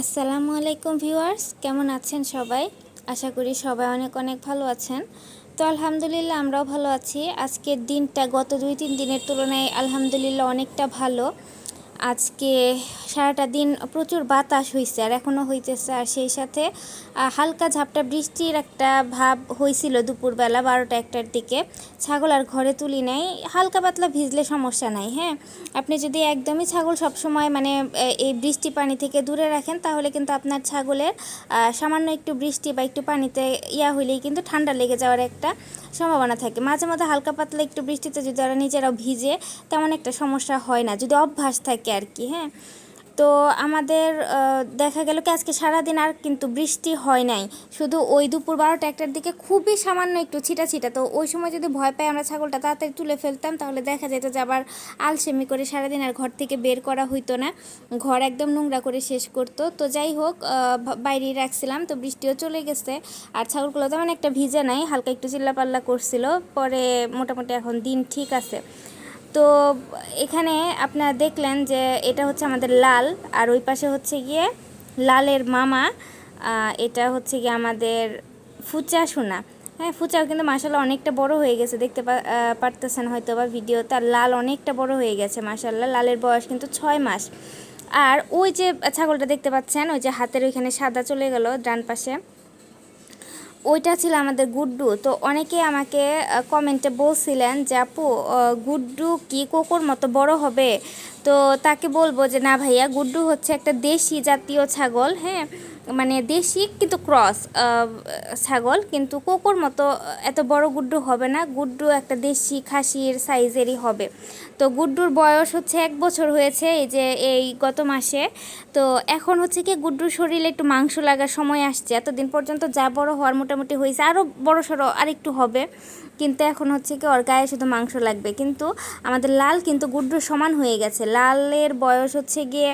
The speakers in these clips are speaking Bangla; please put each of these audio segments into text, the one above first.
আসসালামু আলাইকুম ভিউয়ার্স, কেমন আছেন সবাই? আশা করি সবাই অনেক অনেক ভালো আছেন। তো আলহামদুলিল্লাহ আমরাও ভালো আছি। আজকের দিনটা গত দুই তিন দিনের তুলনায় আলহামদুলিল্লাহ অনেকটা ভালো। আজকে সারাটা দিন প্রচুর বাতাস হয়েছে আর এখনও হইতেছে, আর সেই সাথে হালকা ঝাপটা বৃষ্টির একটা ভাব হয়েছিল দুপুরবেলা বারোটা একটার দিকে। ছাগল আর ঘরে তুলি নাই, হালকা পাতলা ভিজলে সমস্যা নাই হ্যাঁ? আপনি যদি একদমই ছাগল সবসময় মানে এই বৃষ্টি পানি থেকে দূরে রাখেন, তাহলে কিন্তু আপনার ছাগলের সামান্য একটু বৃষ্টি বা একটু পানিতে ইয়া হইলেই কিন্তু ঠান্ডা লেগে যাওয়ার একটা সম্ভাবনা থাকে। মাঝে মাঝে হালকা পাতলা একটু বৃষ্টিতে যদি ওরা নিজেরাও ভিজে, তেমন একটা সমস্যা হয় না। যদি অভ্যাস থাকে আর কি হ্যাঁ? তো আমাদের দেখা গেল কি আজকে সারাদিন আর কিন্তু বৃষ্টি হয় নাই। শুধু ওই দুপুর বারোটা একটার দিকে খুবই সামান্য একটু ছিটা ছিটা। তো ওই সময় যদি ভয় পাই আমরা ছাগলটা তাড়াতাড়ি তুলে ফেলতাম তাহলে দেখা যেত যে আবার আলসেমি করে সারাদিন আর ঘর থেকে বের করা হইতো না। ঘর একদম নোংরা করে শেষ করতো। তো যাই হোক আহ, বা- বাইরেই রাখছিলাম তো বৃষ্টিও চলে গেছে। আর ছাগলগুলো তেমন একটা ভিজে নাই হালকা একটু চিল্লাপাল্লা করছিল। পরে মোটামুটি এখন দিন ঠিক আছে। তো এখানে আপনারা দেখলেন যে এটা হচ্ছে আমাদের লাল, আর ওই পাশে হচ্ছে গিয়ে লালের মামা এটা হচ্ছে গিয়ে আমাদের ফুচা সোনা। হ্যাঁ ফুচাও কিন্তু মাসাল্লাহ অনেকটা বড় হয়ে গেছে, দেখতে পারতেছেন হয়তো বা ভিডিওতে। আর লাল অনেকটা বড় হয়ে গেছে মাসাল্লাহ লালের বয়স কিন্তু ছয় মাস। আর ওই যে ছাগলটা দেখতে পাচ্ছেন, ওই যে হাতের ওইখানে সাদা চলে গেল, ডান পাশে। ওইটা ছিল আমাদের গুড্ডু। তো অনেকে আমাকে কমেন্টে বলছিলেন যে, আপু গুড্ডু কি কোকোর মতো বড় হবে? তো তাকে বলব যে, না ভাইয়া, গুড্ডু হচ্ছে একটা দেশি জাতীয় ছাগল হ্যাঁ? মানে দেশি কিন্তু ক্রস ছাগল, কিন্তু কোকোর মতো এত বড় গুড্ডু হবে না। গুড্ডু একটা দেশি খাসির সাইজেরই হবে। তো গুড্ডুর বয়স হচ্ছে এক বছর হয়েছে, এই যে এই গত মাসে। তো এখন হচ্ছে কি, গুড্ডুর শরীরে একটু মাংস লাগার সময় আসছে। এতদিন পর্যন্ত যা বড় হওয়ার মোটামুটি হয়েছে। আরও বড় সড়ো আরেকটু হবে। কিন্তু এখন হচ্ছে কি ওর গায়ে শুধু মাংস লাগবে। কিন্তু আমাদের লাল কিন্তু গুড্ডুর সমান হয়ে গেছে। লালের বয়স হচ্ছে গিয়ে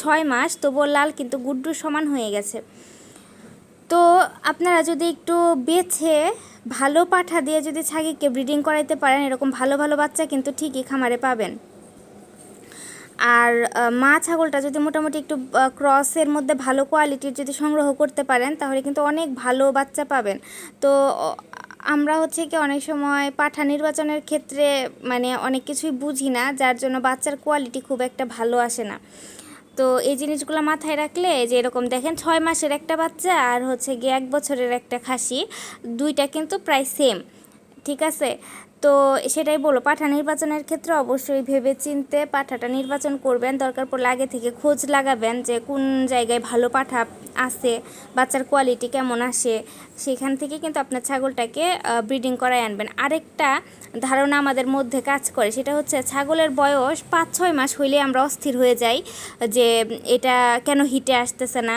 ছয় মাস, তবুও লাল কিন্তু গুড্ডুর সমান হয়ে গেছে। তো আপনারা যদি একটু বেছে ভালো পাঠা দিয়ে যদি ছাগিকে ব্রিডিং করাইতে পারেন, এরকম ভালো ভালো বাচ্চা কিন্তু ঠিকই খামারে পাবেন। আর মা ছাগলটা যদি মোটামুটি একটু ক্রসের মধ্যে ভালো কোয়ালিটির যদি সংগ্রহ করতে পারেন, তাহলে কিন্তু অনেক ভালো বাচ্চা পাবেন। তো আমরা হচ্ছে কি অনেক সময় পাঠা নির্বাচনের ক্ষেত্রে মানে অনেক কিছুই বুঝি না, যার জন্য বাচ্চার কোয়ালিটি খুব একটা ভালো আসে না। তো এই জিনিসগুলো মাথায় রাখলে যে এরকম দেখেন ছয় মাসের একটা বাচ্চা আর হচ্ছে গিয়ে এক বছরের একটা খাসি, দুইটা কিন্তু প্রায় সেম ঠিক আছে? তো সেটাই বলো পাঠা নির্বাচনের ক্ষেত্রে অবশ্যই ভেবে চিনতে পাঠাটা নির্বাচন করবেন। দরকার পড়লে আগে থেকে খোঁজ লাগাবেন যে কোন জায়গায় ভালো পাঠা আছে, বাচ্চার কোয়ালিটি কেমন আসে, সেখান থেকে কিন্তু আপনার ছাগলটাকে ব্রিডিং করায় আনবেন। আরেকটা ধারণা আমাদের মধ্যে কাজ করে, সেটা হচ্ছে ছাগলের বয়স পাঁচ ছয় মাস হইলে আমরা অস্থির হয়ে যাই যে এটা কেন হিটে আসতেছে না।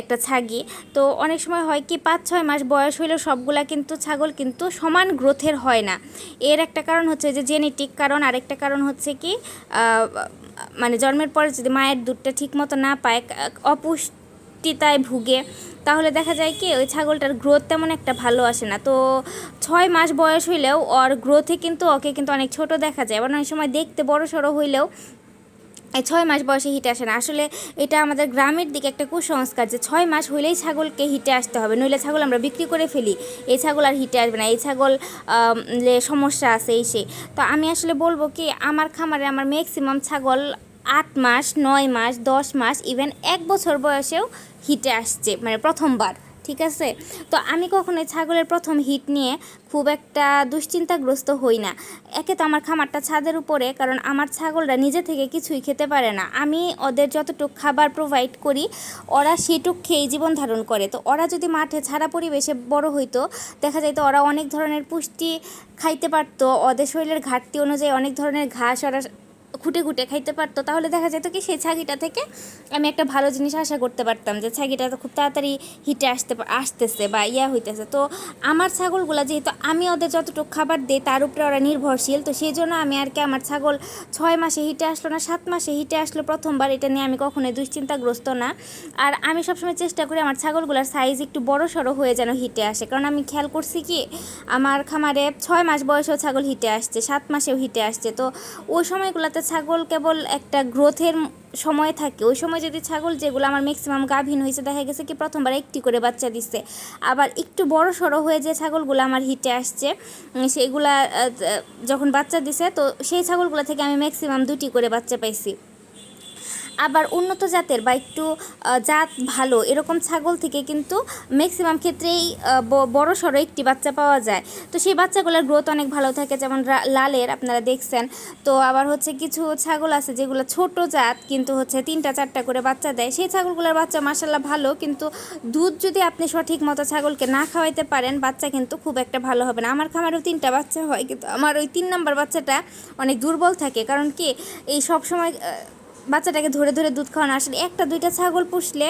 একটা ছাগি। তো অনেক সময় হয় কি, পাঁচ, ছয় মাস বয়স হইলেও সবগুলা কিন্তু ছাগল কিন্তু সমান গ্রোথের হয় না। এর একটা কারণ হচ্ছে যে জেনেটিক, কারণ আরেকটা কারণ হচ্ছে কি মানে জন্মের পরে যদি মায়ের দুধটা ঠিক মতো না পায় অপুষ্টিতায় ভুগে, তাহলে দেখা যায় কি, ওই ছাগলটার গ্রোথ তেমন একটা ভালো আসে না। তো ছয় মাস বয়স হইলেও ওর গ্রোথে কিন্তু ওকে কিন্তু অনেক ছোট দেখা যায়। আবার অনেক সময় দেখতে বড় সড়ো হইলেও ছয় মাস বয়সে হিটে আসে না। আসলে এটা আমাদের গ্রামের দিকে একটা কুসংস্কার যে ছয় মাস হইলেই ছাগলকে হিটে আসতে হবে, নইলে ছাগল আমরা বিক্রি করে ফেলি। এই ছাগল আর হিটে আসবে না, এই ছাগল সমস্যা আছে এই সেই। তো আমি আসলে বলব কি, আমার খামারে আমার ম্যাক্সিমাম ছাগল আট মাস, নয় মাস, দশ মাস ইভেন এক বছর বয়সেও হিটে আসছে মানে প্রথমবার। ঠিক আছে? তো আমি কখনো এই ছাগলের প্রথম হিট নিয়ে খুব একটা দুশ্চিন্তাগ্রস্ত হই না। একে তো আমার খামারটা ছাদের উপরে, কারণ আমার ছাগলরা নিজে থেকে কিছুই খেতে পারে না। আমি ওদের যতটুক খাবার প্রোভাইড করি, ওরা সেটুক খেয়েই জীবন ধারণ করে। তো ওরা যদি মাঠে ছাড়া পরিবেশে বড় হইতো, দেখা যাইতো ওরা অনেক ধরনের পুষ্টি খাইতে পারতো, ওদের শরীরের ঘাটতি অনুযায়ী অনেক ধরনের ঘাস ওরা খুঁটে খুঁটে খাইতে পারতো, তাহলে দেখা যেত কি সেই ছাগিটা থেকে আমি একটা ভালো জিনিস আশা করতে পারতাম যে ছাগিটা তো খুব তাড়াতাড়ি হিটে আসতে আসতেছে বা ইয়া হইতেছে। তো আমার ছাগলগুলো যেহেতু আমি ওদের যতটুকু খাবার দিই তার উপরে ওরা নির্ভরশীল, তো সেই জন্য আমি আর কি আমার ছাগল ছয় মাসে হিটে আসলো না, সাত মাসে হিটে আসলো প্রথমবার, এটা নিয়ে আমি কখনোই দুশ্চিন্তাগ্রস্ত না। আর আমি সবসময় চেষ্টা করি আমার ছাগলগুলোর সাইজ একটু বড় সড়ো হয়ে যেন হিটে আসে, কারণ আমি খেয়াল করছি কি আমার খামারে ছয় মাস বয়সেও ছাগল হিটে আসছে, সাত মাসেও হিটে আসছে, তো ওই সময়গুলোতে ছাগল কেবল একটা গ্রোথের সময় থাকে। ওই সময় যদি ছাগল যেগুলো আমার ম্যাক্সিমাম গাভীন হয়েছে, দেখা গেছে কি প্রথমবার একটি করে বাচ্চা দিচ্ছে। আবার একটু বড় সড়ো হয়ে যে ছাগলগুলো আমার হিটে আসছে সেগুলা যখন বাচ্চা দিছে, তো সেই ছাগলগুলো থেকে আমি ম্যাক্সিমাম দুটি করে বাচ্চা পাইছি। আবার উন্নত জাতের বা একটু জাত ভালো, এরকম ছাগল থেকে কিন্তু ম্যাক্সিমাম ক্ষেত্রেই বড় সড়ো একটি বাচ্চা পাওয়া যায়। তো সেই বাচ্চাগুলোর গ্রোথ অনেক ভালো থাকে, যেমন লালের আপনারা দেখছেন। তো আবার হচ্ছে কিছু ছাগল আছে যেগুলো ছোট জাত, কিন্তু হচ্ছে তিনটা, চারটা করে বাচ্চা দেয়। সেই ছাগলগুলোর বাচ্চা মাসাল্লাহ ভালো, কিন্তু দুধ যদি আপনি সঠিক মতো ছাগলকে না খাওয়াইতে পারেন, বাচ্চা কিন্তু খুব একটা ভালো হবে না। আমার খামারেও তিনটা বাচ্চা হয়, কিন্তু আমার ওই তিন নাম্বার বাচ্চাটা অনেক দুর্বল থাকে। কারণ কি, এই সব সময় বাচ্চাটাকে ধরে ধরে দুধ খাওয়ানো। আসলে একটা দুইটা ছাগল পুষলে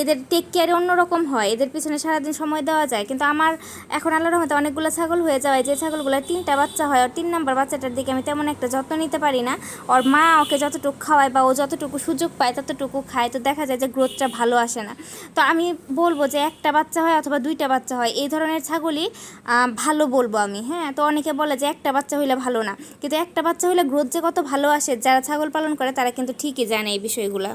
এদের টেক কেয়ারে অন্যরকম হয়। এদের পিছনে সারাদিন সময় দেওয়া যায়। কিন্তু আমার এখন আল্লাহর রহমতে অনেকগুলো ছাগল হয়ে যাওয়ায় যে ছাগলগুলোর তিনটা বাচ্চা হয় আর তিন নাম্বার বাচ্চাটার দিকে আমি তেমন একটা যত্ন নিতে পারি না। ওর মা ওকে যতটুকু খাওয়ায় বা ও যতটুকু সুযোগ পায় ততটুকু খায়। তো দেখা যায় যে গ্রোথটা ভালো আসে না। তো আমি বলব যে একটা বাচ্চা হয় অথবা দুইটা বাচ্চা হয়, এই ধরনের ছাগলই ভালো বলব আমি হ্যাঁ? তো অনেকে বলে যে একটা বাচ্চা হইলে ভালো না। কিন্তু একটা বাচ্চা হইলে গ্রোথ যে কত ভালো আসে, যারা ছাগল পালন করে তারা কিন্তু ঠিকই জানে এই বিষয়গুলো।